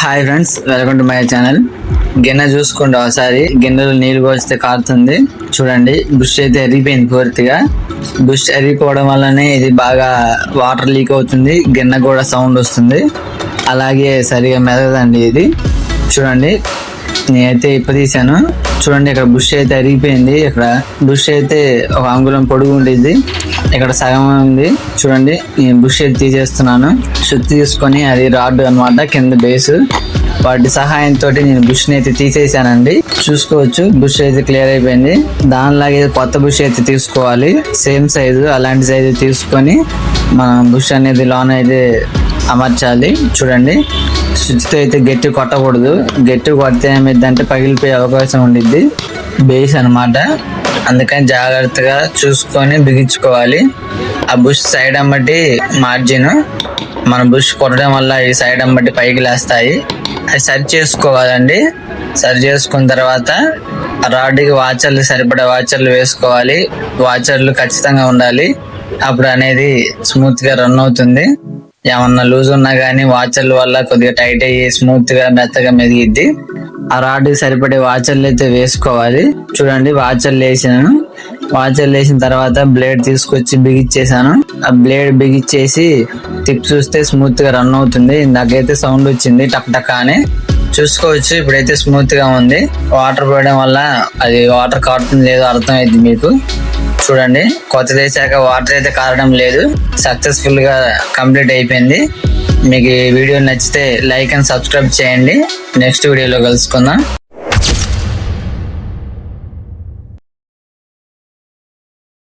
Hi friends welcome to my channel గిన్నె చూసుకోండి ఒకసారి. గిన్నెలో నీళ్ళు పోస్తే కారుతుంది. చూడండి బుష్ అయితే ఎరిగిపోయింది పూర్తిగా. బుష్ ఎరిగిపోవడం వల్లనే ఇది బాగా వాటర్ లీక్ అవుతుంది. గిన్నె కూడా సౌండ్ వస్తుంది. అలాగే సరిగా మెదగదండి ఇది. చూడండి నేనైతే ఇప్ప తీసాను చూడండి ఇక్కడ బుష్ అయితే అరిగిపోయింది. ఇక్కడ బుష్ అయితే ఒక అంగుళం పొడుగు ఉండేది ఇక్కడ సగం ఉంది. చూడండి నేను బుష్ అయితే తీసేస్తున్నాను. శుద్ధి తీసుకొని అది రాడ్ అన్నమాట కింద బేస్. వాటి సహాయంతో నేను బుష్ని అయితే తీసేసానండి. చూసుకోవచ్చు బుష్ అయితే క్లియర్ అయిపోయింది. దానిలాగే కొత్త బుష్ అయితే తీసుకోవాలి. సేమ్ సైజు అలాంటి సైజు తీసుకొని మనం బుష్ అనేది లోన్ అయితే అమర్చాలి. చూడండి. స్విచ్తో అయితే గట్టి కొట్టకూడదు. గట్టి కొడితే ఏమైందంటే పగిలిపోయే అవకాశం ఉండిద్ది. బేస్ అన్నమాట. అందుకని జాగ్రత్తగా చూసుకొని బిగించుకోవాలి. ఆ బుష్ సైడ్ అమ్మటి మార్జిన్ మన బుష్ కొట్టడం వల్ల ఈ సైడ్ అమ్మటి పైకి లేస్తాయి. అది సరి చేసుకోవాలండి. సరి చేసుకున్న తర్వాత రాడ్కి వాచర్లు సరిపడే వాచర్లు వేసుకోవాలి. వాచర్లు ఖచ్చితంగా ఉండాలి. అప్పుడు అనేది స్మూత్గా రన్ అవుతుంది. ఏమన్నా లూజ్ ఉన్నా కానీ వాచర్ల వల్ల కొద్దిగా టైట్ అయ్యి స్మూత్గా మెత్తగా మెదిగిద్ది. ఆ రాడ్కి సరిపడే వాచర్లు అయితే వేసుకోవాలి. చూడండి వాచర్లు వేసాను వాచర్లు వేసిన తర్వాత బ్లేడ్ తీసుకొచ్చి బిగిచ్చేసాను. ఆ బ్లేడ్ బిగిచ్చేసి టిప్ చూస్తే స్మూత్గా రన్ అవుతుంది. ఇందాకైతే సౌండ్ వచ్చింది టక్ టక్ అని. చూసుకోవచ్చు. ఇప్పుడైతే స్మూత్గా ఉంది. వాటర్ పోయడం వల్ల అది వాటర్ కారుతుంది లేదో అర్థం అయింది మీకు. చూడండి. కొత్తది వేసాక వాటర్ అయితే కారడం లేదు. సక్సెస్ఫుల్గా కంప్లీట్ అయిపోయింది. మీకు ఈ వీడియో నచ్చితే లైక్ అండ్ సబ్స్క్రైబ్ చేయండి. నెక్స్ట్ వీడియోలో కలుసుకుందాం.